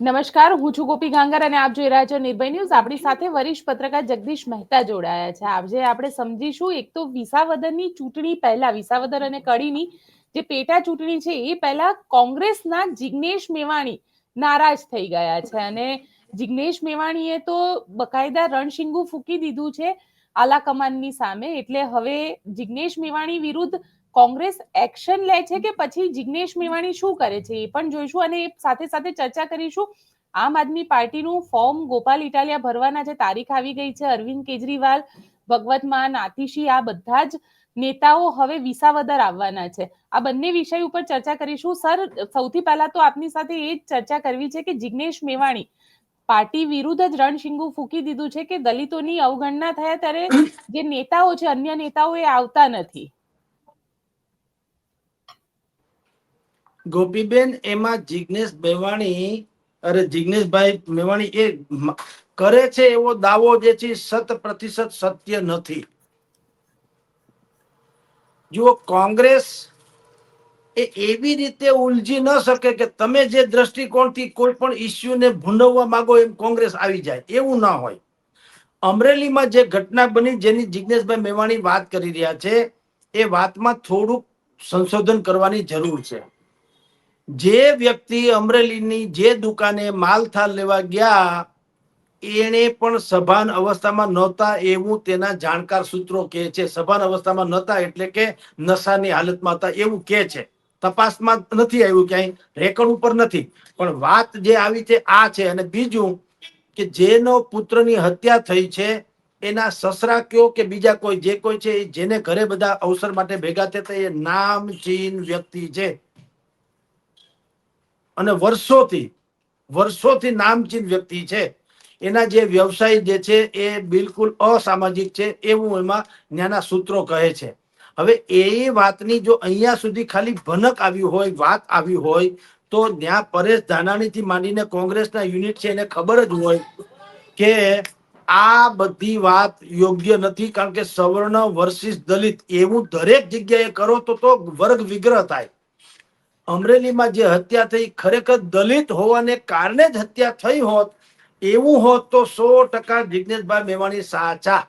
નમસ્કાર, હું છું ગોપી ગાંગર અને આપ જોઈ રહ્યા છો નિર્ભય ન્યૂઝ. આપણી સાથે વરિષ્ઠ પત્રકાર જગદીશ મહેતા જોડાયા છે. આજે આપણે સમજીશું, એક તો વિસાવદરની ચૂંટણી પહેલા, વિસાવદર અને કડીની જે પેટા ચૂંટણી છે, એ પહેલા કોંગ્રેસના જિગ્નેશ મેવાણી નારાજ થઈ ગયા છે. અને જિગ્નેશ મેવાણીએ તો બકાયદા રણશીંગુ ફૂકી દીધું છે આલા કમાનની સામે. એટલે હવે જિગ્નેશ મેવાણી વિરુદ્ધ કોંગ્રેસ એક્શન લે છે કે પછી જિગ્નેશ મેવાણી શું કરે છે એ પણ જોઈશું અને એ સાથે સાથે ચર્ચા કરીશું. આમ આદમી પાર્ટીનું ફોર્મ ગોપાલ ઇટાલિયા ભરવાના જે તારીખ આવી ગઈ છે, અરવિંદ કેજરીવાલ, ભગવત માન, આતિશી, આ બધા જ નેતાઓ હવે વિસાવદર આવવાના છે. આ બંને વિષય ઉપર ચર્ચા કરીશું. સર, સૌથી પહેલા તો આપની સાથે એ જ ચર્ચા કરવી છે કે જિગ્નેશ મેવાણી પાર્ટી વિરુદ્ધ જ રણશીંગુ ફૂકી દીધું છે કે દલિતોની અવગણના થયા ત્યારે જે નેતાઓ છે, અન્ય નેતાઓ એ આવતા નથી. ગોપીબેન, એમાં જિગ્નેશ મેવાણી, અરે જિગ્નેશભાઈ મેવાણી એ કરે છે એવો દાવો જે છે શત પ્રતિશત સત્ય નથી. જુઓ, કોંગ્રેસ એ એવી રીતે ઉલજી ન શકે કે તમે જે દ્રષ્ટિકોણથી કોઈ પણ ઇસ્યુને ભૂંડવવા માંગો એમ કોંગ્રેસ આવી જાય. એવું ના હોય. અમરેલીમાં જે ઘટના બની જેની જિજ્ઞેશભાઈ મેવાણી વાત કરી રહ્યા છે, એ વાતમાં થોડુંક સંશોધન કરવાની જરૂર છે. જે વ્યક્તિ અમરેલીની જે દુકાને માલથાલ લેવા ગયા એને પણ સભાન અવસ્થામાં નહોતા એવું તેના જાણકાર સૂત્રો કહે છે. સભાન અવસ્થામાં નહોતા એટલે કે નશાની હાલતમાં હતા એવું કહે છે. તપાસમાં નથી આવ્યું ક્યાંય, રેકોર્ડ ઉપર નથી. પણ વાત જે આવી છે આ છે. અને બીજું કે જેનો પુત્રની હત્યા થઈ છે, એના સસરા કયો કે બીજા કોઈ, જે કોઈ છે જેને ઘરે બધા અવસર માટે ભેગા થતા એ નામચીન વ્યક્તિ છે. અને વર્ષોથી વર્ષોથી નામચીન વ્યક્તિ છે. એના જે વ્યવસાય જે છે એ બિલકુલ અસામાજિક છે એવું એમાં ત્યાંના સૂત્રો કહે છે. હવે એ વાતની જો અહીંયા સુધી ખાલી ભનક આવી હોય, વાત આવી હોય, તો ત્યાં પરેશ ધાનાણીથી માંડીને કોંગ્રેસના યુનિટ છે એને ખબર જ હોય કે આ બધી વાત યોગ્ય નથી, કારણ કે સવર્ણ વર્સિસ દલિત એવું દરેક જગ્યાએ કરો તો તો વર્ગ વિગ્રહ થાય. અમરેલીમાં જે હત્યા થઈ, ખરેખર દલિત હોવાને કારણે જ હત્યા થઈ હોત, એવું હોત તો સો ટકા જિગ્નેશભાઈ મેવાણી સાચા.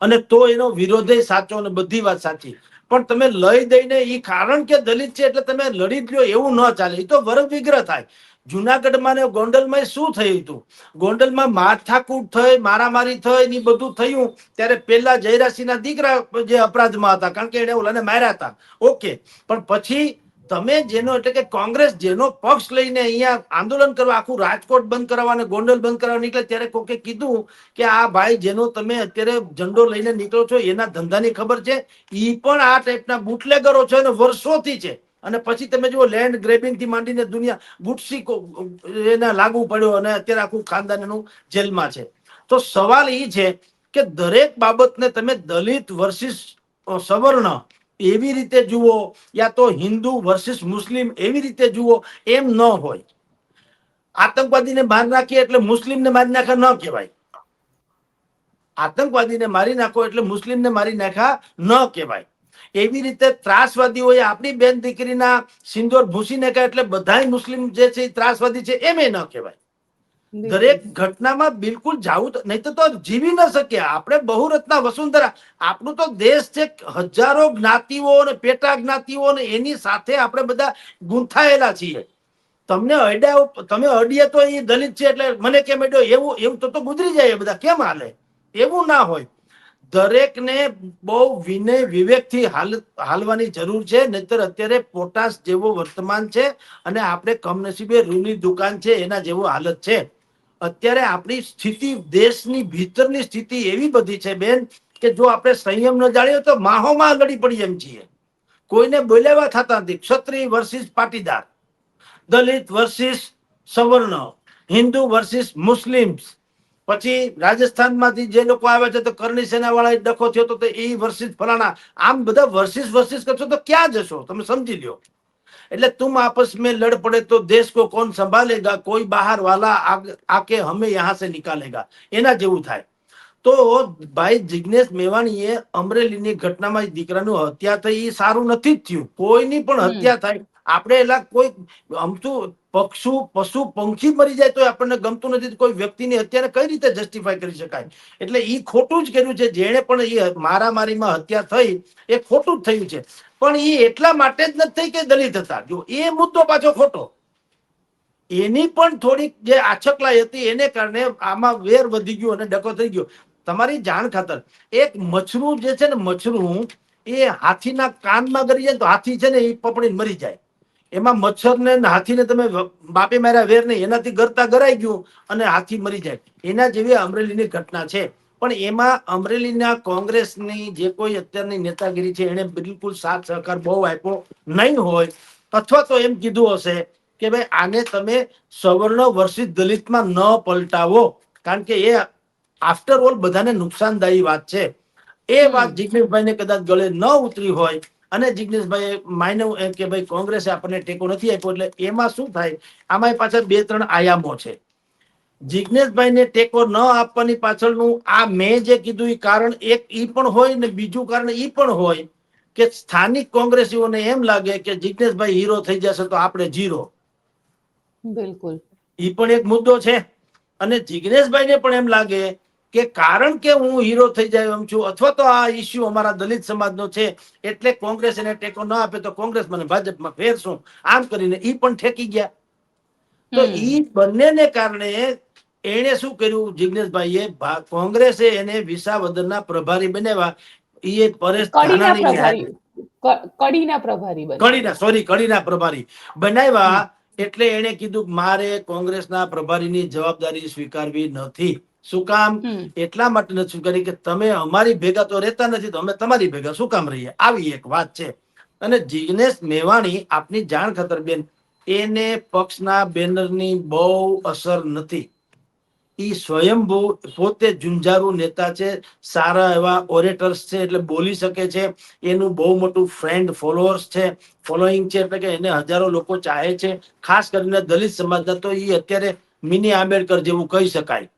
અને તો એનો વિરોધે સાચો અને બધી વાત સાચી. પણ તમે લઈ દઈને એ કારણ કે દલિત છે એટલે તમે લડી જ એવું ન ચાલે. એ તો વર્ગ વિગ્રહ થાય. જુનાગઢમાં ને ગોંડલમાં શું થયું હતું ગોંડલમાં માથાકૂટ થઈ, મારામારી થઈ ને બધું થયું, ત્યારે પેલા જયરાસિંહના દીકરા જે અપરાધમાં હતા, કારણ કે એને ઓલાને માર્યા હતા. ઓકે, પણ પછી તમે જેનો, એટલે કે કોંગ્રેસ જેનો પક્ષ લઈને અહીંયા આંદોલન કરવા, આખું રાજકોટ બંધ કરાવવા અને ગોંડલ બંધ કરાવવા નીકળે, ત્યારે કોકે કીધું કે આ ભાઈ જેનો તમે અત્યારે ઝંડો લઈને નીકળો છો, એના ધંધાની ખબર છે. એ પણ આ ટાઈપના બુટલેગરો છે અને વર્ષોથી છે. અને પછી તમે જુઓ લેન્ડ ગ્રેબિંગથી માંડીને દુનિયા ગુટસી એને લાગુ પડ્યો અને અત્યારે આખું ખાનદાન એનું જેલમાં છે. તો સવાલ એ છે કે દરેક બાબતને તમે દલિત વર્સિસ સવર્ણ એવી રીતે જુઓ, યા તો હિન્દુ વર્સિસ મુસ્લિમ એવી રીતે જુઓ, એમ ન હોય. આતંકવાદીને માર નાખીએ એટલે મુસ્લિમને મારી નાખા ન કહેવાય. આતંકવાદીને મારી નાખો એટલે મુસ્લિમને મારી નાખ્યા ન કહેવાય. એવી રીતે ત્રાસવાદીઓએ આપણી બેન દીકરીના સિંદોર ભૂસી નાખ્યા એટલે બધા મુસ્લિમ જે છે એ ત્રાસવાદી છે એમ ન કહેવાય. દરેક ઘટનામાં બિલકુલ જાવું નહીં તો જીવી ન શકીએ. આપણે બહુરત્ના વસુંધરા. આપણું તો દેશ છે હજારો જ્ઞાતિઓ અને પેટા જ્ઞાતિઓ અને એની સાથે આપણે બધા ગૂંથાયેલા છીએ. તમને અડ્યા તમે અડીએ તો એ દલિત છે એટલે મને કેમ અડ્યો? એવું એવું તો તો ગુજરી જાય બધા. કેમ હાલે? એવું ના હોય. દરેકને બહુ વિનય વિવેકથી હાલ, હાલવાની જરૂર છે, નહીતર અત્યારે પોટાશ જેવો વર્તમાન છે અને આપણે કમનસીબે રૂની દુકાન છે, એના જેવો હાલત છે. અત્યારે આપણી સ્થિતિ, દેશની ભીતરની સ્થિતિ એવી બધી છે બેન કે જો આપણે સંયમ ન જાળીએ તો માહોમાં આગળી પડી એમ છીએ. કોઈને બોલાવા થતા નથી. Kshatriya versus Patidar, Dalit versus Savarna, Hindu versus Muslims પછી રાજસ્થાનમાંથી જે લોકો આવે છે તો કરણી સેના વાળા ડખો થયો તો એ વર્ષિસ ફલાણા. આમ બધા વર્ષિસ વર્ષિસ કરશો તો ક્યાં જશો? તમે સમજી લ્યો. એટલે તુમ આપસ મેં લડ પડે તો દેશ કો કોણ સંભાલેગા? કોઈ બહાર વાલા આકે હમે યહાં સે નિકાલેગા. એના જેવું થાય. તો ભાઈ જિજ્ઞેશ મેવાણીએ અમરેલીની ઘટનામાં દીકરાનું હત્યા થઈ એ સારું નથી જ થયું. કોઈની પણ હત્યા થાય આપણે એલા કોઈ અમતું પક્ષુ, પશુ, પંખી મરી જાય તો આપણને ગમતું નથી કોઈ વ્યક્તિની હત્યાને કઈ રીતે જસ્ટિફાય કરી શકાય? એટલે એ ખોટું જ કર્યું છે, જેણે પણ એ મારામારીમાં હત્યા થઈ, એ ખોટું જ થયું છે. પણ એ એટલા માટે જ નથી થઈ કે દલિત હતા. જો એ મુદ્દો પાછો ખોટો. એની પણ થોડીક જે આછકલાઈ હતી, એને કારણે આમાં વેર વધી ગયો અને ડકો થઈ ગયો. તમારી જાણ ખાતર, એક મછરું જે છે ને મછરું એ હાથીના કાનમાં ગરી જાય તો હાથી છે ને, એ પપડીને મરી જાય. એમાં મચ્છરને ને હાથીને તમે બાપે માર્યા વેર નહીં એનાથી ગરતા ગરાઈ ગયું અને હાથી મરી જાય. એના જેવી અમરેલીની ઘટના છે. પણ એમાં અમરેલીના કોંગ્રેસની જે કોઈ અત્યારની નેતાગીરી છે એને બિલકુલ સાથ સહકાર બહુ આપ્યો નહીં હોય અથવા તો એમ કીધું હશે કે ભાઈ આને તમે સવર્ણ વર્ષિત દલિતમાં ન પલટાવો કારણ કે એ આફ્ટર ઓલ બધાને નુકસાનદાયી વાત છે. એ. વાત જિગ્નેશભાઈને કદાચ ગળે ન ઉતરી હોય અને જિગ્નેશભાઈ માન્યું એમ કે ભાઈ કોંગ્રેસે આપણને ટેકો નથી આપ્યો એટલે એમાં શું થાય? આમાં પાછળ બે ત્રણ આયામો છે. જિગ્નેશભાઈને ટેકો ન આપવાની પાછળનું આ મેં જે કીધું એ કારણ એક ઈ પણ હોય ને બીજું કારણ ઈ પણ હોય કે સ્થાનિક કોંગ્રેસીઓને એમ લાગે કે જિગ્નેશભાઈ હીરો થઈ જશે તો આપણે જીરો. બિલકુલ. ઈ પણ એક મુદ્દો છે. અને જિગ્નેશભાઈને પણ એમ લાગે કે કારણ કે હું હીરો થઈ જાય એમ છું અથવા તો આ ઇસ્યુ અમારા દલિત સમાજનો છે એટલે કોંગ્રેસ એને ટેકો ન આપે તો કોંગ્રેસ મને ભાજપમાં ફેરશું આમ કરીને ઈ પણ ઠેકી ગયા. તો. ઈ બંનેને કારણે એણે શું કર્યું જિગ્નેશભાઈએ કોંગ્રેસે એને વિસાવદરના પ્રભારી બનાવ્યા. ઈ પરેશ કડીના પ્રભારી. સોરી કડીના પ્રભારી બનાવ્યા એટલે એને કીધું મારે કોંગ્રેસના પ્રભારીની જવાબદારી સ્વીકારવી નથી. શું કામ? એટલા માટે નથી કરી કે તમે અમારી ભેગા તો રહેતા નથી તો અમે તમારી ભેગા શું કામ રહીએ? આવી એક વાત છે. અને જિગ્નેશ મેવાણી આપની જાણ ખતર બેન એને પક્ષના બેનરની બહુ અસર નથી. એ સ્વયંભૂ પોતે ઝુંઝારુ નેતા છે સારા એવા ઓરેટર્સ છે એટલે બોલી શકે છે. એનું બહુ મોટું ફ્રેન્ડ ફોલોઅર્સ છે. ફોલોઈંગ છે એટલે કે એને હજારો લોકો ચાહે છે. ખાસ કરીને દલિત સમાજના તો એ અત્યારે મિની આંબેડકર જેવું કહી શકાય.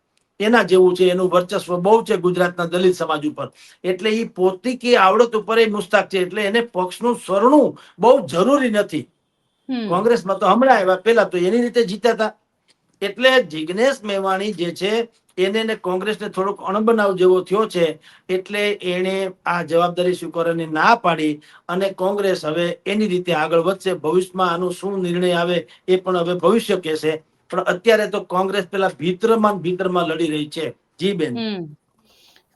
એના જેવું છે એનું વર્ચસ્વ બહુ છે ગુજરાતના દલિત સમાજ ઉપર. એટલે ઈ પોતીકી આવડત ઉપર એ મુસ્તાક છે એટલે એને પક્ષનું સરણું બહુ જરૂરી નથી. કોંગ્રેસમાં તો હમણાં આવ્યા પેલા તો એની રીતે જીત્યા હતા એટલે જિજ્ઞેશ મેવાણી જે છે એને ને કોંગ્રેસને થોડોક અણબનાવ જેવો થયો છે એટલે એણે આ જવાબદારી સ્વીકારવાની ના પાડી અને કોંગ્રેસ હવે એની રીતે આગળ વધશે ભવિષ્યમાં આનો શું નિર્ણય આવે એ પણ હવે ભવિષ્ય કહેશે. પણ અત્યારે તો કોંગ્રેસ પેલા ભીતરમાં ભીતરમાં લડી રહી છે. જી બેન.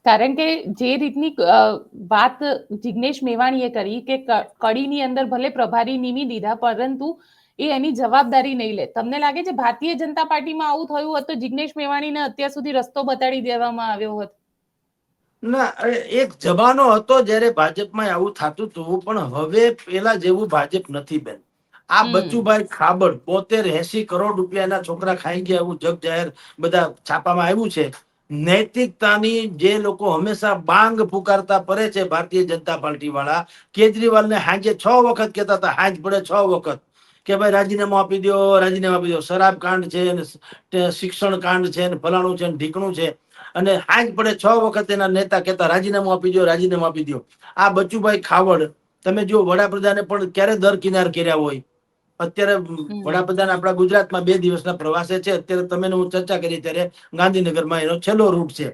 કારણ કે જે રીતની વાત જિગ્નેશ મેવાણીએ કરી કે કડીની અંદર ભલે પ્રભારી નીમી દીધા પરંતુ એ એની જવાબદારી નહીં લે. તમને લાગે છે ભારતીય જનતા પાર્ટીમાં આવું થયું હોત તો જિગ્નેશ મેવાણીને અત્યાર સુધી રસ્તો બતાડી દેવામાં આવ્યો હોત? ના એક જમાનો હતો જ્યારે ભાજપમાં આવું થતું હતું પણ હવે પેલા જેવું ભાજપ નથી બેન. આ. બચુભાઈ ખાબડ બોતેર એસી કરોડ રૂપિયાના છોકરા ખાઈ ગયા એવું જગ જાહેર બધા છાપામાં આવ્યું છે. નૈતિકતાની જે લોકો હંમેશા બાંગ પુકારતા પરે છે ભારતીય જનતા પાર્ટી વાળા કેજરીવાલને હાંજે છ વખત કહેતા હતા હાંજ પડે છ વખત. કે ભાઈ રાજીનામું આપી દો રાજીનામું આપી દો શરાબ કાંડ છે ને શિક્ષણ કાંડ છે ને ફલાણું છે ને ઢીકણું છે. અને હાંજ પડે છ વખત એના નેતા કહેતા રાજીનામું આપી દો રાજીનામું આપી દો આ બચુભાઈ ખાવડ તમે જો વડાપ્રધાને પણ ક્યારે દર કિનાર કર્યા હોય? અત્યારે વડાપ્રધાન આપણા ગુજરાતમાં બે દિવસના પ્રવાસે છે. અત્યારે તમે હું ચર્ચા કરી ત્યારે ગાંધીનગરમાં એનો છેલ્લો રૂટ છે.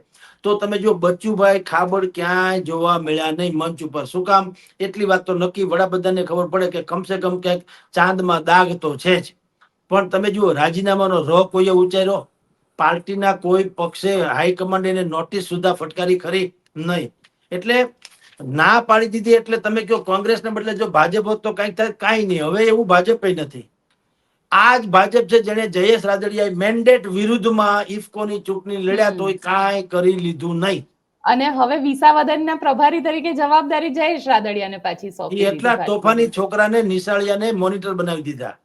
તો તમે જો બચ્ચુભાઈ ખાબડ ક્યાંય જોવા મળ્યા નહીં મંચ ઉપર. શું કામ? એટલી વાત તો નક્કી વડાપ્રધાનને ખબર પડે કે કમસે કમ ક્યાંક ચાંદમાં દાગ તો છે જ. પણ તમે જુઓ રાજીનામાનો રો કોઈએ ઉચ્ચાર્યો? પાર્ટીના કોઈ પક્ષે હાઈકમાન્ડ એને નોટિસ સુધા ફટકારી ખરી? નહીં. એટલે ના પાડી દીધી એટલે તમે કહો કોંગ્રેસને બદલે જો ભાજપ હોત તો કંઈક થાય કાંઈ નહીં. હવે એવું ભાજપ નથી. આ જ ભાજપ છે જેને જયેશ રાદડિયાએ મેન્ડેટ વિરુદ્ધમાં ઇફકોની ચૂંટણી લડ્યા તોય કાંઈ કરી લીધું નહીં. અને હવે વિસાવદનના પ્રભારી તરીકે જવાબદારી જયેશ રાદડિયાને પાછી સોંપી એટલા તોફાની છોકરાને નિશાળિયાને મોનિટર બનાવી દીધા.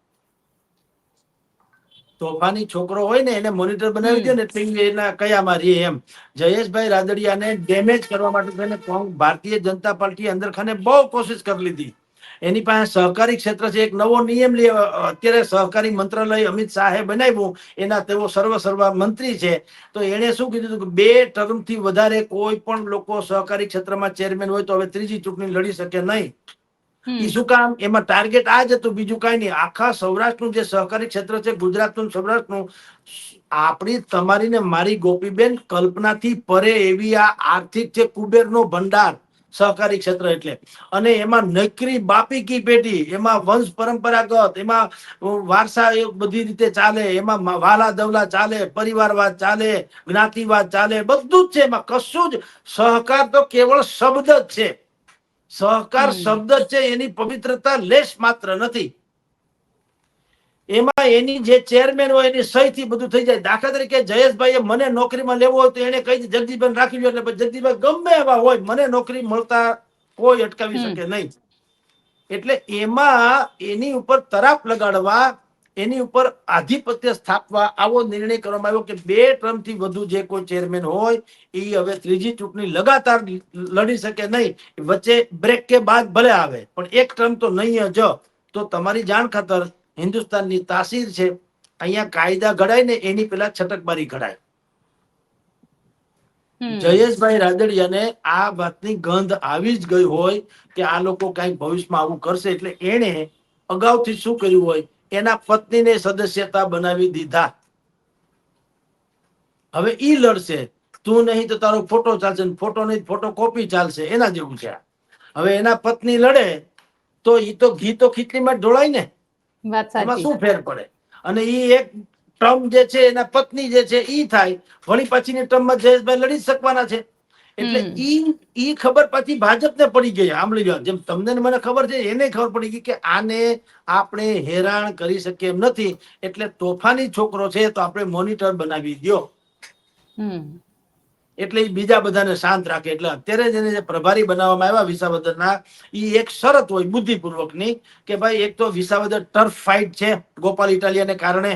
તોફાની છોકરો હોય ને એને મોનિટર બનાવી દે ને એના કયામાં રહે એમ. જયેશભાઈ રાદડિયાને ડેમેજ કરવા માટે થઈને ભારતીય જનતા પાર્ટી અંદર ખાને બહુ કોશિશ કરી લીધી. એની પાસે સહકારી ક્ષેત્ર છે એક નવો નિયમ લે અત્યારે સહકારી મંત્રાલય અમિત શાહે બનાવ્યું. એના તેઓ સર્વ સર્વા મંત્રી છે. તો એણે શું કીધું હતું કે બે ટર્મથી વધારે કોઈ પણ લોકો સહકારી ક્ષેત્રમાં ચેરમેન હોય તો હવે ત્રીજી ચૂંટણી લડી શકે નહીં. એ શું કામ? એમાં ટાર્ગેટ આ જ હતું. બીજું કઈ નહીં. આખા સૌરાષ્ટ્રનું જે સહકારી ક્ષેત્ર છે, ગુજરાતનું સૌરાષ્ટ્રનું, આપણી, તમારી ને મારી ગોપીબેન કલ્પનાથી પરે એવી આ આર્થિક છે કુબેરનો ભંડાર સહકારી ક્ષેત્ર એટલે. અને એમાં નકરી બાપી કી પેટી, એમાં વંશ પરંપરાગત, એમાં વારસા બધી રીતે ચાલે, એમાં વાલા દવલા ચાલે, પરિવારવાદ ચાલે, જ્ઞાતિવાદ ચાલે, બધું જ છે એમાં. કશું જ. સહકાર તો કેવળ શબ્દ જ છે. સહકાર શબ્દ છે એની પવિત્રતા લેશ માત્ર નથી. એમાં એની જે ચેરમેન હોય એની સહી થી બધું થઈ જાય. દાખલા તરીકે જયેશભાઈ મને નોકરીમાં લેવો હોય તો એને કહી જગદીશભાઈ રાખી લો એટલે જગદીશભાઈ ગમે એવા હોય મને નોકરી મળતા કોઈ અટકાવી શકે નહીં. એટલે એમાં એની ઉપર તરાપ લગાડવા એની ઉપર આધિપત્ય સ્થાપવા આવો નિર્ણય કરવામાં આવ્યો કે બે ટર્મથી વધુ જે કોઈ ચેરમેન હોય એ હવે ત્રીજી ચૂંટણી લગાતાર લડી શકે નહીં. વચ્ચે બ્રેક કે બાદ ભલે આવે પણ એક ટર્મ તો નહીં જ. તો તમારી જાણ ખાતર હિન્દુસ્તાનની તાસીર છે અહીંયા કાયદા ઘડાય ને એની પેલા છટકબારી ઘડાય. જયેશભાઈ રાદડિયાને આ વાતની ગંધ આવી જ ગઈ હોય કે આ લોકો કઈ ભવિષ્યમાં આવું કરશે એટલે એણે અગાઉથી શું કર્યું હોય એના પત્નીને સદસ્યતા બનાવી દીધા. હવે ઈ લડશે. તું નહીં તો તારો ફોટો ચાલશે ફોટો નહીં ફોટો કોપી ચાલશે. એના જેવું છે હવે એના પત્ની લડે તો ઈ તો ઘી તો ખીચડીમાં ઢોળાય ને. એમાં શું ફેર પડે? અને ઈ એક ટ્રમ્પ જે છે એના પત્ની જે છે ઈ થાય. વળી પછીની ટ્રમ્પમાં જયેશભાઈ લડી શકવાના છે. એટલે ઈ ઈ ખબર પાછી ભાજપને પડી ગઈ. આંબળી લો જેમ તમને મને ખબર છે એને ખબર પડી ગઈ કે આને આપણે હેરાન કરી શકીએ એમ નથી. એટલે તોફાની છોકરો છે તો આપણે મોનિટર બનાવી દ્યો. હમ. એટલે બીજા બધાને શાંત રાખે. એટલે અત્યારે જેને જે પ્રભારી બનાવવામાં આવ્યા વિસાવદરના ઈ એક શરત હોય બુદ્ધિપૂર્વકની કે ભાઈ એક તો વિસાવદર ટર્ફ ફાઇટ છે ગોપાલ ઇટાલિયાને કારણે.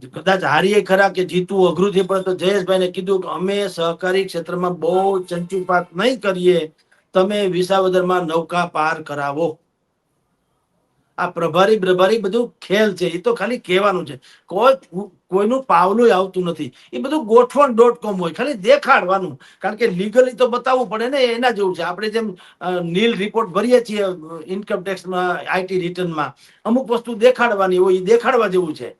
કદાચ હારીએ ખરા કે જીતવું અઘરું થઈ પણ તો જયેશભાઈને કીધું કે અમે સહકારી ક્ષેત્રમાં બહુ ચંચુપાત નહીં કરીએ. તમે વિસાવદરમાં નૌકા પાર કરાવો. આ પ્રભારી પ્રભારી બધું ખેલ છે એ તો ખાલી કહેવાનું છે. કોઈ કોઈનું પાવલું આવતું નથી. એ બધું ગોઠવણ ડોટ કોમ હોય, ખાલી દેખાડવાનું. કારણ કે લીગલી તો બતાવવું પડે ને, એના જેવું છે. આપણે જેમ નીલ રિપોર્ટ ભરીએ છીએ ઇન્કમ ટેક્સમાં આઈટી રિટર્નમાં અમુક વસ્તુ દેખાડવાની હોય એ દેખાડવા જેવું છે.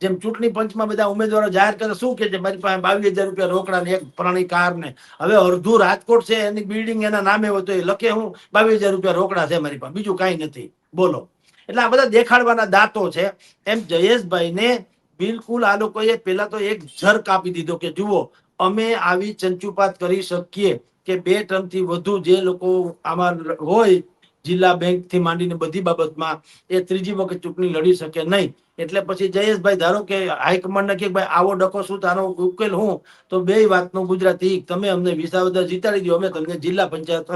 જેમ ચૂંટણી પંચમાં બધા ઉમેદવારો જાહેર કરે, શું કે છે? મારી પાસે બાવીસ હજાર રૂપિયા રોકડા ને એક પ્રાણી કાર ને. હવે અડધું રાજકોટ છે, એની બિલ્ડિંગ એના નામે હોય તો એ લખે હું, બાવીસ હજાર રૂપિયા રોકડા છે મારી પાસે. બીજું કાંઈ નથી. બોલો. એટલે આ બધા દેખાડવાના દાંતો છે. એમ જયેશભાઈને બિલકુલ આ લોકોએ પેલા તો એક ઝર કાપી દીધો કે, જુઓ, અમે આવી ચંચુપાત કરી શકીએ કે બે ટર્મથી વધુ જે લોકો આમાં હોય જિલ્લા બેંકથી માંડીને બધી બાબતમાં એ ત્રીજી વખત ચૂંટણી લડી શકે નહીં. એટલે પછી જયેશભાઈ ધારો કે હાઈકમાન્ડ ને કે ભાઈ આવો ડકો શું તારો ઉકેલ હું. તો બે વાતનું ગુજરાતી તમે અમને વિસાવદર જીતાડી દો અમે તમને જિલ્લા પંચાયત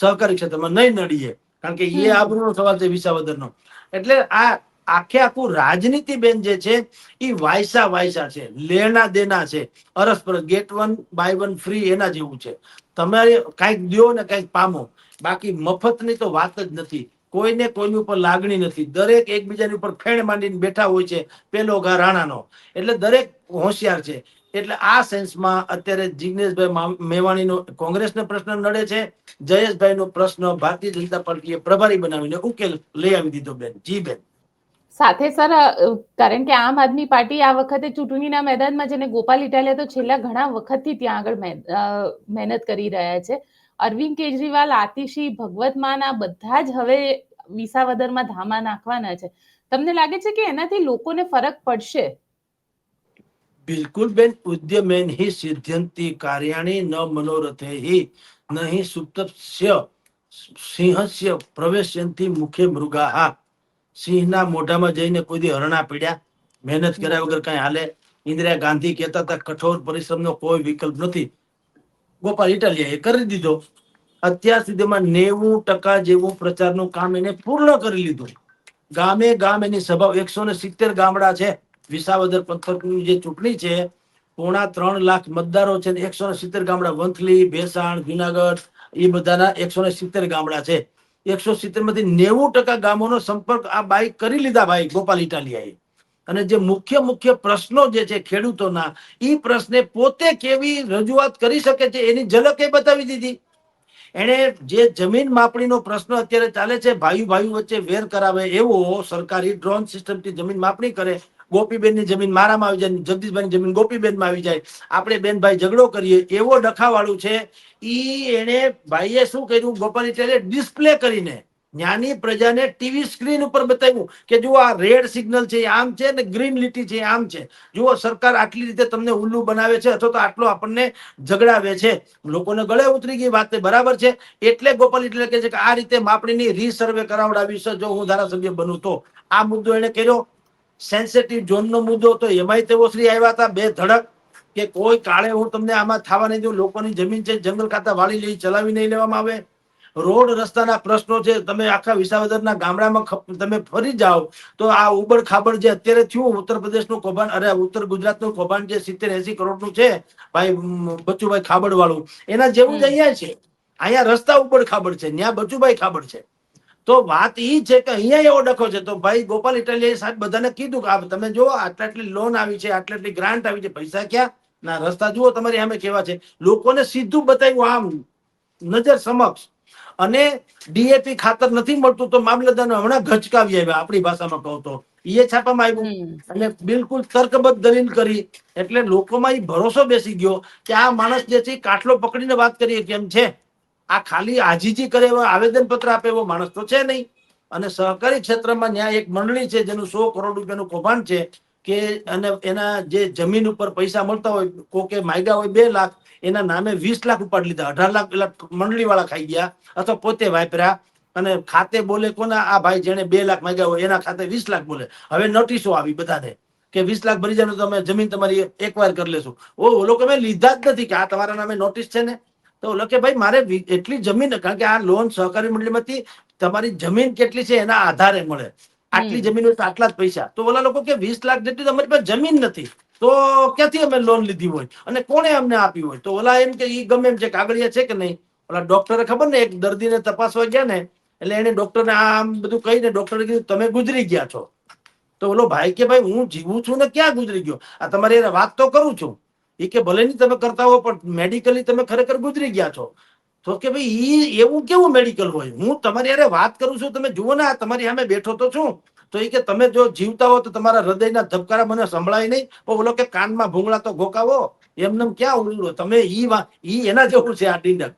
સહકારી ક્ષેત્રમાં નહીં નડીએ. કારણ કે એ. આબરૂનો સવાલ છે વિસાવદરનો એટલે આ આખે આખું રાજનીતિ બેન જે છે એ વાયસા વાયસા છે લેણા દેના છે. અરસપરસ get one buy one free એના જેવું છે. તમારે કાંઈક દો ને કાંઈક પામો. બાકી મફતની તો વાત જ નથી. કોઈને કોઈની ઉપર લાગણી નથી. દરેક એકબીજાની ઉપર ફેણ માંડીને બેઠા હોય છે પેલો ઘા રાણાનો. એટલે દરેક હોશિયાર છે. એટલે આ સેન્સમાં અત્યારે જિગ્નેશભાઈ મેવાણીનો કોંગ્રેસનો પ્રશ્ન નડે છે. જયેશભાઈનો પ્રશ્ન ભારતીય જનતા પાર્ટીએ પ્રભારી બનાવીને ઉકેલ લઈ આવી દીધો બેન. જી બેન. સાથે સર કારણ કે આમ આદમી પાર્ટી આ વખતે ચૂંટણીના મેદાનમાં જેને ગોપાલ ઇટાલિયા તો છેલ્લા ઘણા વખતથી ત્યાં આગળ મહેનત કરી રહ્યા છે. અરવિંદ કેજરીવાલ, આતિશી, ભગવત માના બધા જ હવે વિસાવદરમાં ધામા નાખવાના છે. તમને લાગે છે કે એનાથી લોકોને ફરક પડશે? બિલકુલ બેન, ઉદ્યમેન હિ સિદ્ધ્યંતિ, કાર્યાણી ન મનોરથે હિ નહીં સુપ્તસ્ય સિંહસ્ય પ્રવેશ્યંતિ મુખે મૃગાહા. સિંહના મોઢામાં જઈને કોઈ દી હરણા પીડ્યા. મહેનત કર્યા વગર કઈ હાલે. ઇન્દિરા ગાંધી કહેતા હતા, કઠોર પરિશ્રમનો કોઈ વિકલ્પ નથી. ગોપાલ, ઇટાલિયાએ કરી દીધો. અત્યાર સુધીમાં નેવું ટકા જેવું પ્રચારનું કામ એને પૂર્ણ કરી લીધું. ગામે ગામ એની સભા, એકસો ને સિત્તેર ગામડા છે. વિસાવદર પંથકની જે ચૂંટણી છે, પોણા ત્રણ લાખ મતદારો છે એકસો ને સિત્તેર ગામડા, વંથલી, ભેસાણ, જુનાગઢ એ બધાના એકસો ને સિત્તેર ગામડા છે. એકસો સિત્તેરમાંથી નેવું ટકા ગામોનો સંપર્ક આ બાઈ કરી લીધા ભાઈ ગોપાલ ઇટાલિયાએ. અને જે મુખ્ય મુખ્ય પ્રશ્નો જે છે ખેડૂતોના એ પ્રશ્ને પોતે કેવી રજૂઆત કરી શકે છે એની ઝલક એ બતાવી દીધી. એણે જે જમીન માપણીનો પ્રશ્ન અત્યારે ચાલે છે ભાઈ ભાઈ વચ્ચે વેર કરાવે એવો સરકારી ડ્રોન સિસ્ટમથી જમીન માપણી કરે ગોપીબેનની જમીન મારામાં આવી જાય જગદીશભાઈની જમીન ગોપીબેનમાં આવી જાય. આપણે બેન ભાઈ ઝઘડો કરીએ, એવો ડખાવાળું છે. ઈ એને ભાઈએ શું કર્યું? ગોપાલ ડિસ્પ્લે કરીને જ્ઞાની પ્રજાને ટીવી સ્ક્રીન ઉપર બતાવ્યું કે જુઓ આ રેડ સિગ્નલ છે આમ છે ને ગ્રીન લીટી છે આમ છે. જુઓ, સરકાર આટલી રીતે તમને ઉલ્લુ બનાવે છે અથવા તો આટલો આપણને ઝઘડાવે છે. લોકોને ગળે ઉતરી ગઈ વાત બરાબર છે? એટલે ગોપાલ એટલે કહે છે કે આ રીતે માપણીની રીસર્વે કરાવડાવી છે જો હું ધારાસભ્ય બનું તો. આ મુદ્દો એને કર્યો. સેન્સિટિવ ઝોનનો મુદ્દો તો એમાંય તેઓ શ્રી આવ્યા હતા. બે ધડક કે કોઈ કાળે હું તમને આમાં થવા નહીં દઉં. લોકોની જમીન છે જંગલ ખાતા વાળી લઈ ચલાવી નહીં લેવામાં આવે. રોડ રસ્તાના પ્રશ્નો છે. તમે આખા વિસાવદરના ગામડામાં તમે ફરી જાઓ તો આ ઉબડ ખાબડ જે અત્યારે થયું ઉત્તર પ્રદેશનું કૌભાંડ અરે ઉત્તર ગુજરાતનું કૌભાંડ જે સિત્તેર એસી કરોડનું છે ભાઈ બચુભાઈ ખાબડ વાળું એના જેવું જ અહીંયા છે. અહીંયા રસ્તા ઉપર ખાબડ છે. ત્યાં બચુભાઈ ખાબડ છે. તો વાત એ છે કે અહીંયા એવો ડખો છે. તો ભાઈ ગોપાલ ઇટાલિયા સાહેબ બધાને કીધું કે આ તમે જો આટલા આટલી લોન આવી છે આટલી આટલી ગ્રાન્ટ આવી છે. પૈસા ક્યાં? ના રસ્તા જુઓ તમારી સામે કેવા છે. લોકોને સીધું બતાવ્યું આમ નજર સમક્ષ. અને ડીએપી ખાતર નથી મળતું તો મામલતદારને હમણાં ગચકાવી આવ્યા આપણી ભાષામાં કહું તો. એ છાપામાં આવ્યું. અને બિલકુલ તર્કબદ્ધ દલીલ કરી. એટલે લોકોમાં એ ભરોસો બેસી ગયો કે આ માણસ જે છે કાટલો પકડીને વાત કરીએ કેમ છે? આ ખાલી આજીજી કરે એવો આવેદન પત્ર આપે એવો માણસ તો છે નહીં. અને સહકારી ક્ષેત્રમાં ત્યાં એક મંડળી છે, જેનું સો કરોડ રૂપિયાનું કૌભાંડ છે, કે અને એના જે જમીન ઉપર પૈસા મળતા હોય, કોકે માયગા હોય બે લાખ, એના નામે વીસ લાખ ઉપાડી લીધા, અઢાર લાખ પેલા મંડળી વાળા ખાઈ ગયા, અથવા પોતે વાપર્યા, અને ખાતે બોલે કોના? આ ભાઈ જેને બે લાખ માંગ્યા હોય, એના ખાતે વીસ લાખ બોલે. હવે નોટિસો આવી બધાને, કે વીસ લાખ ભરી જાય તમે જમીન તમારી એકવાર કરી લેશું. ઓ ઓલો કે મેં લીધા જ નથી, કે આ તમારા નામે નોટિસ છે ને? તો ઓલો કે ભાઈ મારે એટલી જમીન કારણ કે આ લોન સહકારી મંડળીમાંથી તમારી જમીન કેટલી છે એના આધારે મળે. આટલી જમીન હોય તો આટલા જ પૈસા. તો ઓલા લોકો કે વીસ લાખ જેટલી તમારી પાસે જમીન નથી. તો ક્યાંથી અમે લોન લીધી હોય? અને કોણે અમને આપી હોય? તો ઓલા એમ કે ઈ ગમે એમ છે કાગળિયા છે કે નહીં? ઓલા ડોક્ટરે ખબર ને એક દર્દીને તપાસવા ગયા ને એટલે એને ડોક્ટરને આમ બધું કહીને ડોક્ટરે કીધું તમે ગુજરી ગયા છો. તો ઓલો ભાઈ કે ભાઈ હું જીવું છું ને ક્યાં ગુજરી ગયો? આ તમારી વાત તો કરું છું. એ કે ભલે નહીં તમે કરતા હો પણ મેડિકલી તમે ખરેખર ગુજરી ગયા છો. તો કે ભાઈ એ એવું કેવું મેડિકલ હોય? હું તમારી હારે વાત કરું છું, તમે જુઓ ને તમારી સામે બેઠો તો છું. તો એ કે તમે જો જીવતા હો તો તમારા હૃદયના ધબકારા મને સંભળાય નહીં. ઓલો કે કાનમાં ભૂંગળા તો ગોકાવો. એમને ક્યાં ઉલડો તમે ઈ ઈ એના જેવું છે આ ડીંડક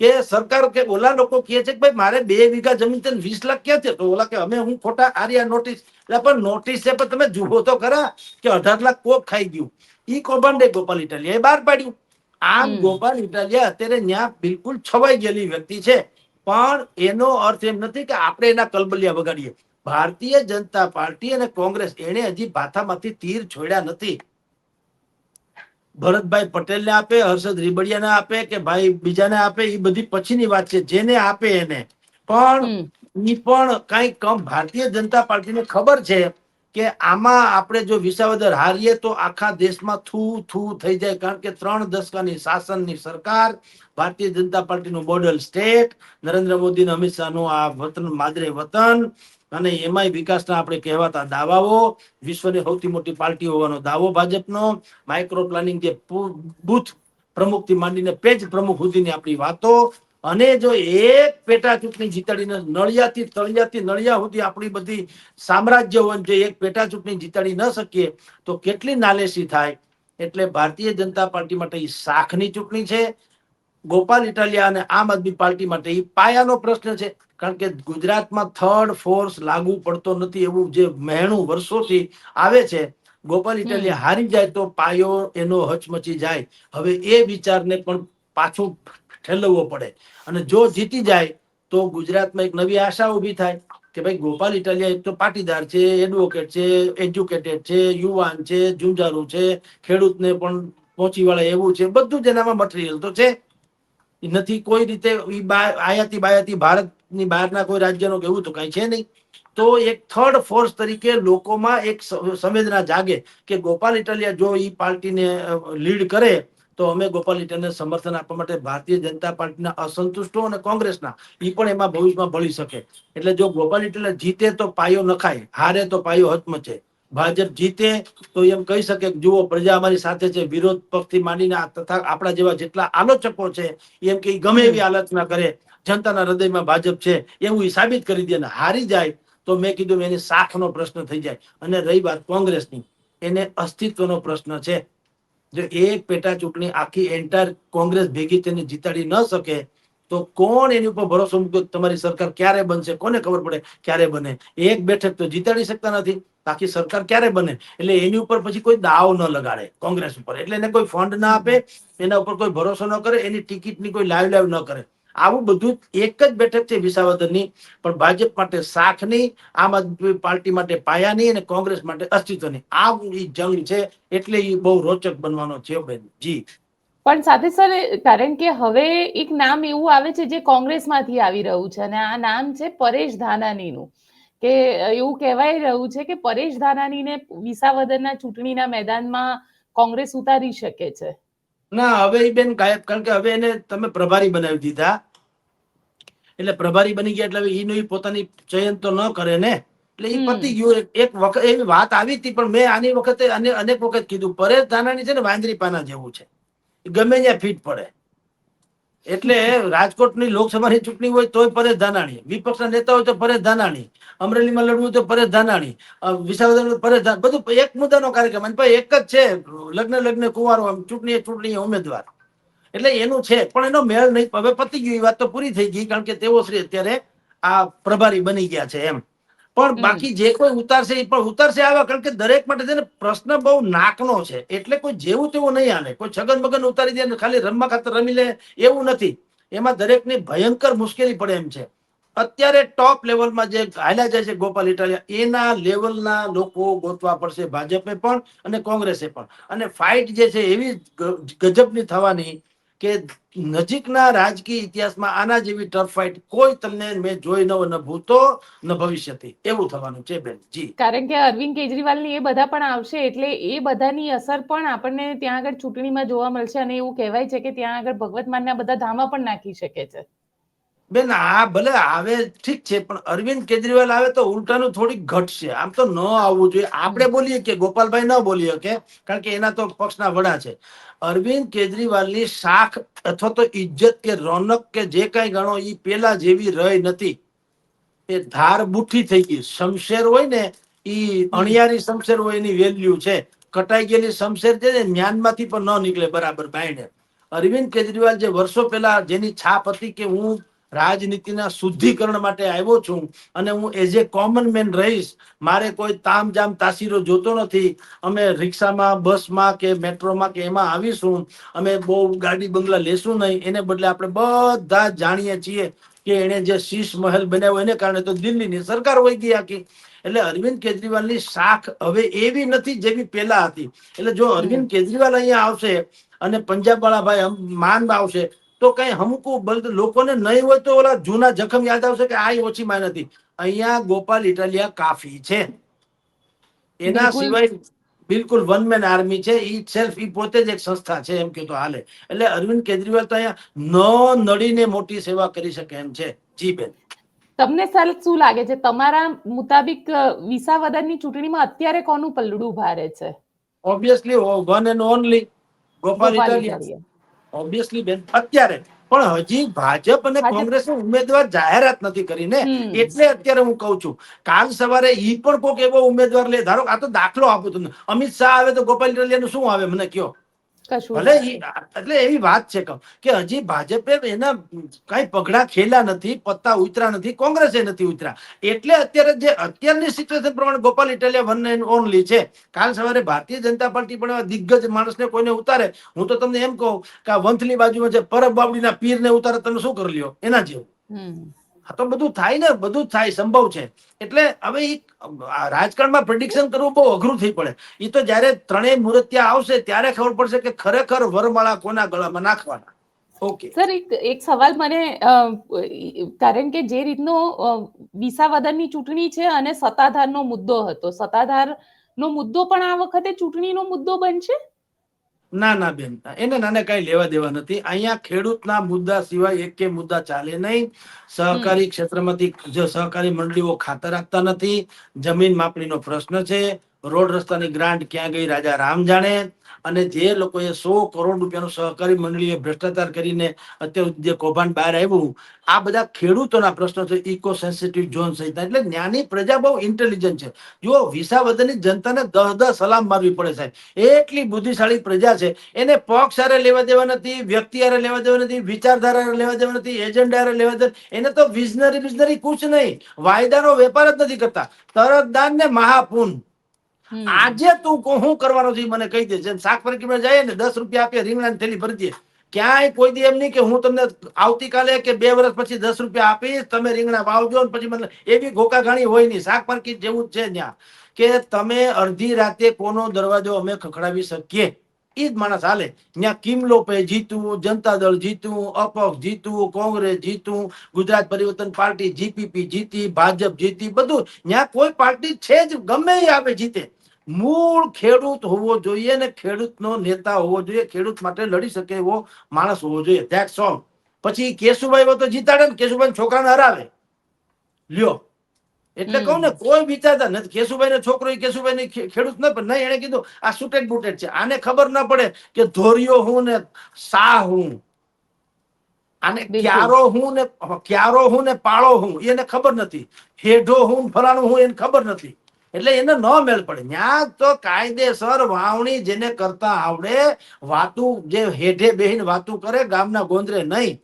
કે સરકાર કે ઓલા લોકો કહે છે કે ભાઈ મારે બે વીઘા જમીન છે વીસ લાખ ક્યાં છે? તો ઓલા કે અમે હું ખોટા આર્યા નોટિસ એટલે પણ નોટિસ છે પણ તમે જુઓ તો ખરા કે અઢાર લાખ કોક ખાઈ ગયું. ઈ કૌભાંડે ગોપાલ ઇટાલિયાએ બહાર પાડ્યું. આમ ગોપાલ ઇટાલિયા અત્યારે ત્યાં બિલકુલ છવાઈ ગયેલી વ્યક્તિ છે. પણ એનો અર્થ એમ નથી કે આપણે એના કલબલિયા વગાડીએ. ભારતીય જનતા પાર્ટી અને કોંગ્રેસ એને હજી ભાથામાંથી તીર છોડ્યા નથી. ભરતભાઈ પટેલને આપે હર્ષદ રીબડિયાને આપે કે ભાઈ બીજાને આપે એ બધી પછીની વાત છે. જેને આપે એને. પણ હમ. પણ કઈ કમ ભારતીય જનતા પાર્ટીને ખબર છે કે આમાં આપણે જો વિસાવદર હારીએ તો આખા દેશમાં થૂ થૂ થઈ જાય. કારણ કે ત્રણ દશકાની શાસનની સરકાર ભારતીય જનતા પાર્ટીનું મોડલ સ્ટેટ નરેન્દ્ર મોદી અમિત શાહનું આ વતન માદરે વતન અને એમાંય વિકાસના આપણે કહેવાતા દાવાઓ, વિશ્વની સૌથી મોટી પાર્ટી હોવાનો દાવો ભાજપનો માઇક્રો પ્લાનિંગ જે બુથ પ્રમુખથી માંડીને પેજ પ્રમુખ સુધીની આપણી વાતો, અને જો એક પેટા ચૂંટણી જીતાડીને નળિયાથી તળિયાથી નળિયા સુધી આપણી બધી સામ્રાજ્ય હોય જો એક પેટા ચૂંટણી જીતાડી ન શકીએ, તો કેટલી નાલેસી થાય? એટલે ભારતીય જનતા પાર્ટી માટે એ શાખની ચૂંટણી છે ગોપાલ ઇટાલિયા અને આમ આદમી પાર્ટી માટે એ પાયાનો પ્રશ્ન છે. કારણ કે ગુજરાતમાં થર્ડ ફોર્સ લાગુ પડતો નથી એવું જે મહેણું વર્ષોથી આવે છે. ગોપાલ ઇટાલિયા હારી જાય તો પાયો એનો હચમચી જાય. હવે એ વિચારને પણ પાછું ઠેલવવો પડે. અને જો જીતી જાય તો ગુજરાતમાં એક નવી આશા ઊભી થાય કે ભાઈ ગોપાલ ઇટાલિયા એક તો પાટીદાર છે એડવોકેટ છે એજ્યુકેટેડ છે યુવાન છે જુંજારું છે ખેડૂતને પણ પહોંચી વળે એવું છે. બધું જ એનામાં મટીરિયલ તો છે. નથી કોઈ રીતે આયાતી બાયાતી ભારતની બહારના કોઈ રાજ્યનો કે એવું તો કઈ છે નહીં. તો એક થર્ડ ફોર્સ તરીકે લોકોમાં એક સંવેદના જાગે કે ગોપાલ ઇટાલિયા જો એ પાર્ટીને લીડ કરે, તો અમે ગોપાલ ઇટાલિયાને સમર્થન આપવા માટે ભારતીય જનતા પાર્ટીના અસંતુષ્ટો અને કોંગ્રેસના એ પણ એમાં ભવિષ્યમાં ભળી શકે. એટલે જો ગોપાલ ઇટાલિયા જીતે તો પાયો નખાય, હારે તો પાયો હચમચે. ભાજપ જીતે તો એમ કહી શકે કે જુઓ પ્રજા અમારી સાથે છે વિરોધ પક્ષથી માંડીને તથા આપણા જેવા જેટલા આલોચકો છે એમ કે ગમે એવી આલોચના કરે જનતાના હૃદયમાં ભાજપ છે એવું એ સાબિત કરી દે અને હારી જાય તો મેં કીધું એની શાખનો પ્રશ્ન થઈ જાય. અને રહી વાત કોંગ્રેસની. એને અસ્તિત્વનો પ્રશ્ન છે. જો એક પેટા ચૂંટણી આખી એન્ટાયર કોંગ્રેસ ભેગી તેને જીતાડી ન શકે તો કોણ એની ઉપર ભરોસો મૂક્યો? તમારી સરકાર ક્યારે બનશે? કોને ખબર પડે? ક્યારે બને? એક બેઠક તો જીતાડી શકતા નથી. આખી સરકાર ક્યારે બને? એટલે એની ઉપર પછી કોઈ દાવ ન લગાડે કોંગ્રેસ ઉપર. એટલે એને કોઈ ફંડ ના આપે, એના ઉપર કોઈ ભરોસો ન કરે, એની ટિકિટની કોઈ લાઈવ લાઈવ ન કરે. આવું બધું એક જ બેઠક છે વિસાવદરની. પણ ભાજપ માટે શાખની આમ આદમી પાર્ટી માટે પાયાની અને કોંગ્રેસ માટે અસ્તિત્વની. આ જંગ છે એટલે એ બહુ રોચક બનવાનો છે બેન જી. પણ સાથે સર કારણ કે હવે એક નામ એવું આવે છે જે કોંગ્રેસમાંથી આવી રહ્યું છે અને આ નામ છે પરેશ ધાનાણીનું કે એવું કહેવાય રહ્યું છે કે પરેશ ધાનાણીને વિસાવદરના ચૂંટણીના મેદાનમાં કોંગ્રેસ ઉતારી શકે છે. ના હવે એ બેન ગાયબ કારણ કે હવે એને તમે પ્રભારી બનાવી દીધા. એટલે પ્રભારી બની ગયા એટલે એનો પોતાની ચયન તો ન કરે ને. એટલે એ. પતી ગયું. એક- વખત એવી વાત આવી હતી પણ મેં આની વખતે અને- અનેક વખત કીધું પરેશ ધાનાની છે ને વાંદરી પાના જેવું છે. ગમે ત્યાં ફીટ પડે. એટલે રાજકોટની લોકસભાની ચૂંટણી હોય તોય પરેશ ધાનાણી. વિપક્ષના નેતા હોય તો પરેશ ધાનાણી. અમરેલીમાં લડવું તો પરેશ ધાનાણી. વિસાવદર પરેશ બધું એક મુદ્દાનો કાર્યક્રમ. અને એક જ છે, લગ્ન લગ્ન કુંવારો ચૂંટણી ચૂંટણી ઉમેદવાર. એટલે એનું છે, પણ એનો મેળ નહીં. હવે પતી ગયું. એ વાત તો પૂરી થઈ ગઈ, કારણ કે તેઓ શ્રી અત્યારે આ પ્રભારી બની ગયા છે એમ. પણ બાકી જે કોઈ ઉતારશે એ પણ ઉતારશે આવા કારણ કે દરેક માટે છે ને પ્રશ્ન બહુ નાકનો છે. એટલે કોઈ જેવું તેવું નહીં આલે કોઈ છગન મગન ઉતારી દે ખાલી રમવા ખાતર રમી લે એવું નથી. એમાં દરેકની ભયંકર મુશ્કેલી પડે એમ છે. અત્યારે ટોપ લેવલમાં જે હાલ્યા જાય છે ગોપાલ ઇટાલિયા એના લેવલના લોકો ગોતવા પડશે ભાજપે પણ અને કોંગ્રેસે પણ. અને ફાઇટ જે છે એવી ગજબની થવાની કે નજીકના રાજકીય ઇતિહાસમાં આના જેવી ટર્ફ ફાઇટ કોઈ તમને મેં જોઈ ન ન ભૂતો ન ભવિષ્યથી. એવું થવાનું છે બેન. જી. કારણ કે અરવિંદ કેજરીવાલની એ બધા પણ આવશે એટલે એ બધાની અસર પણ આપણને ત્યાં આગળ ચૂંટણીમાં જોવા મળશે અને એવું કહેવાય છે કે ત્યાં આગળ ભગવત માનના બધા ધામા પણ નાખી શકે છે. બેન આ ભલે આવે ઠીક છે પણ અરવિંદ કેજરીવાલ આવે તો ઉલટાનું થોડીક ઘટશે. આમ તો ન આવવું જોઈએ. આપણે બોલીએ કે ગોપાલભાઈ ન બોલીએ કે કારણ કે એના તો પક્ષના વડા છે. અરવિંદ કેજરીવાલની શાખ અથવા તો ઇજ્જત કે રોનક કે જે કઈ ગણો એ પેલા જેવી રહી નથી. એ ધાર બુઠ્ઠી થઈ ગઈ. શમશેર હોય ને એ અણિયારી શમશેર હોય એની વેલ્યુ છે. કટાઈ ગયેલી શમશેર છે ને જ્ઞાનમાંથી પણ ન નીકળે બરાબર બાયણે. અરવિંદ કેજરીવાલ જે વર્ષો પહેલા જેની છાપ હતી કે હું રાજનીતિના શુદ્ધિકરણ માટે આવ્યો છું અને હું એઝ એ કોમન મેન રહીશ, મારે કોઈ તામજામ તાસીરો જોતો નથી. અમે રિક્ષામાં, બસમાં કે મેટ્રોમાં કે એમાં આવીશું, અમે બહુ ગાડી બંગલા લેશું નહીં. એને બદલે આપણે બધા જાણીએ છીએ કે એણે જે શીશ મહેલ બનાવ્યો એને કારણે તો દિલ્હીની સરકાર હોય ગઈ આખી. એટલે અરવિંદ કેજરીવાલની શાખ હવે એવી નથી જેવી પહેલા હતી. એટલે જો અરવિંદ કેજરીવાલ અહીંયા આવશે અને પંજાબ વાળા ભાઈ માન આવશે તો કઈ હમકુ બલ લોકોને નહીં હોય તો ઓલા જૂના જખમ યાદ આવશે કે આ ઓછી માં નથી અહીંયા ગોપાલ ઇટાલિયા કાફી છે. એના સિવાય બિલકુલ વન મેન આર્મી છે. ઈ સેલ્ફ ઈ પોતે જ એક સંસ્થા છે એમ કે તો હાલે. એટલે અરવિંદ કેજરીવાલ તો અહીંયા ન નડીને મોટી સેવા કરી શકે એમ છે. જી બેન. તમને સર શું લાગે છે? તમારા મુતાબિક વિસાવદરની ચૂંટણીમાં અત્યારે કોનું પલડું ભારે છે? Obviously one and only Gopal Italia. Obviously બેન. અત્યારે. પણ હજી ભાજપ અને કોંગ્રેસ ઉમેદવાર જાહેરાત નથી કરી ને એટલે અત્યારે હું કઉ છું કાલ સવારે ઈ પણ કોક એવો ઉમેદવાર લે. ધારો કે આ તો દાખલો આપું તમને. અમિત શાહ આવે તો ગોપાલ ઇટાલિયાનું શું આવે? મને કયો એટલે એવી વાત છે કે હજી ભાજપે એના કઈ પગડા ખેલા નથી પત્તા ઉતરા નથી કોંગ્રેસે નથી ઉતરા એટલે અત્યારે જે અત્યારની સિચ્યુએશન પ્રમાણે Gopal Italia one and only છે. કાલ સવારે ભારતીય જનતા પાર્ટી પણ એવા દિગ્ગજ માણસને કોઈને ઉતારે. હું તો તમને એમ કહું કે આ વંથલી બાજુમાં જે પરબ બાવડીના પીરને ઉતારે તમે શું કરી લ્યો? એના જેવું. આ તો બધું થાય ને, બધું થાય, સંભવ છે. એટલે હવે રાજકારણમાં પ્રિડિક્શન કરવું બહુ અઘરું થઈ પડે. એ તો જ્યારે ત્રણેય મૂર્તિયા આવશે, ત્યારે ખબર પડશે કે ખરેખર વરમાળા કોના ગળામાં નાખવાના. સર એક એક સવાલ મને કારણ કે જે રીતનો વિસાવદનની ચૂંટણી છે અને સત્તાધારનો મુદ્દો હતો. સત્તાધારનો મુદ્દો પણ આ વખતે ચૂંટણીનો મુદ્દો બનશે? ના ના, બેન. એને નાને કઈ લેવા દેવા નથી. અહીંયા ખેડૂતના મુદ્દા સિવાય એક કે મુદ્દા ચાલે નહીં. સહકારી ક્ષેત્રમાંથી જો સહકારી મંડળીઓ ખાતર આપતા નથી. જમીન માપણીનો પ્રશ્ન છે. રોડ રસ્તાની ગ્રાન્ટ ક્યાં ગઈ રાજા રામ જાણે. અને જે લોકોએ સો કરોડ રૂપિયાનું સહકારી મંડળીએ ભ્રષ્ટાચાર કરીને અત્યારે જે કૌભાંડ બહાર આવ્યું, આ બધા ખેડૂતોના પ્રશ્નો છે ઇકો સેન્સિટિવ ઝોન સહિત એટલે જ્ઞાની પ્રજા બહુ ઇન્ટેલિજન્ટ છે. જુઓ, વિસાવદરની જનતાને દહ દહ સલામ મારવી પડે સાહેબ. એટલી બુદ્ધિશાળી પ્રજા છે. એને પક્ષ હારે લેવા દેવા નથી, વ્યક્તિ હારે લેવા દેવા નથી, વિચારધારા લેવા દેવા નથી એજન્ડા હારે લેવા દેવા એને તો વિઝનરી વિઝનરી કુછ નહીં. વાયદાનો વેપાર જ નથી કરતા. તરકદાન ને મહાપૂન. આજે તું શું કરવાનો છે મને કહી દે. જેમ શાક માર્કેટમાં જઈએ ને, દસ રૂપિયા આપીએ રીંગણા થેલી ભરી દે ક્યાંય કોઈ દી એમ નહીં કે હું તમને આવતીકાલે કે બે વર્ષ પછી દસ રૂપિયા આપીશ, તમે રીંગણા વાવજો પછી મતલબ એવી ઘોકા ઘાણી હોય નહીં. શાક જેવું છે ત્યાં. કે તમે અડધી રાતે કોનો દરવાજો અમે ખખડાવી શકીએ. એ જ માણસ હાલે. ત્યાં કિમલોપે જીતવું જનતા દળ જીતવું અપક્ષ જીતવું કોંગ્રેસ જીતવું ગુજરાત પરિવર્તન પાર્ટી જીપીપી જીતી, ભાજપ જીતી, બધું. ત્યાં કોઈ પાર્ટી છે જ, ગમે એ આવે જીતે. મૂળ ખેડૂત હોવો જોઈએ ને ખેડૂતનો નેતા હોવો જોઈએ. ખેડૂત માટે લડી શકે એવો માણસ હોવો જોઈએ. ધેટ્સ ઓલ પછી કેશુભાઈ તો જીતાડે ને. કેશુભાઈ છોકરાને હરાવે. લ્યો. એટલે કહું ને કોઈ વિચારતા નથી. કેશુભાઈ નો છોકરો કેશુભાઈ ની ખેડૂત ન પણ નહીં એને કીધું આ સુટેડ બુટેડ છે. આને ખબર ના પડે કે ધોરિયો હું ને સા હું. આને ક્યારો હું ને ક્યારો હું ને પાળો હું એને ખબર નથી. હેઢો હું ફલાણું હું એને ખબર નથી. એટલે એને ન મેળ પડે. ત્યાં તો કાયદેસર વાવણી જેને કરતા આવડે, વાતું જે હેઠે બેહીને વાતું કરે, ગામના ગોંદરે નહીં.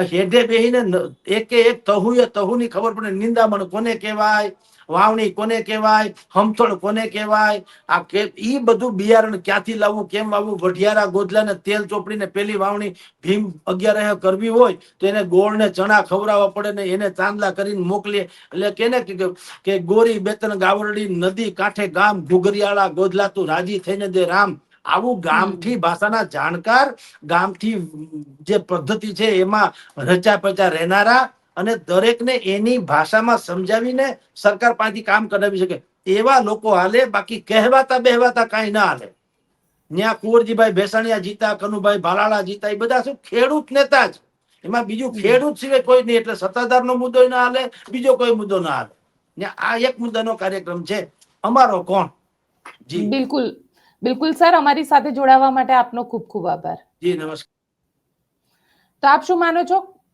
હેઠે બેહીને ન- એકે એક તહુ તહુની ખબર પડે, નિંદામણ કોને કહેવાય? વાવણી કોને કહેવાય? હમથોડ કોને કહેવાય? આ કે ઈ બધું બિયારણ ક્યાંથી લાવવું, કેમ વાવવું? વઢિયારા ગોદલાને તેલ ચોપડીને પેલી વાવણી ભીમ અગિયાર કરવી હોય તો એને ગોળ ને ચણા ખવડાવવા પડે ને એને ચાંદલા કરીને મોકલીએ. એટલે કેને કે ગોરી, બેતન, ગાવરડી, નદી, કાંઠે ગામ, ઘુઘરિયાળા, ગોદલા તું રાજી થઈને દે રામ. આવું ગામથી ભાષાના જાણકાર ગામથી જે પદ્ધતિ છે એમાં રચા પચા રહેનારા અને દરેકને એની ભાષામાં સમજાવીને સરકાર પાસેથી કામ કરાવી શકે. એવા લોકો હાલે બાકી કહેવાતા બેહવાતા કાંઈ ના હાલે. ત્યાં કુંવરજીભાઈ ભેસાણીયા જીતા કનુભાઈ ભાલાળા જીતા એ બધા શું ખેડૂત નેતા જ. એમાં બીજું ખેડૂત સિવાય કોઈ નહીં એટલે સત્તાધારનો મુદ્દો ના હાલે બીજો કોઈ મુદ્દો ના હાલે. ત્યાં આ એક મુદ્દાનો કાર્યક્રમ છે. અમારો કોણ? જી. બિલકુલ. બિલકુલ સર અમારી સાથે જોડાવા માટે આપનો ખૂબ ખૂબ આભાર. જી નમસ્કાર. તો આપ શું માનો છો?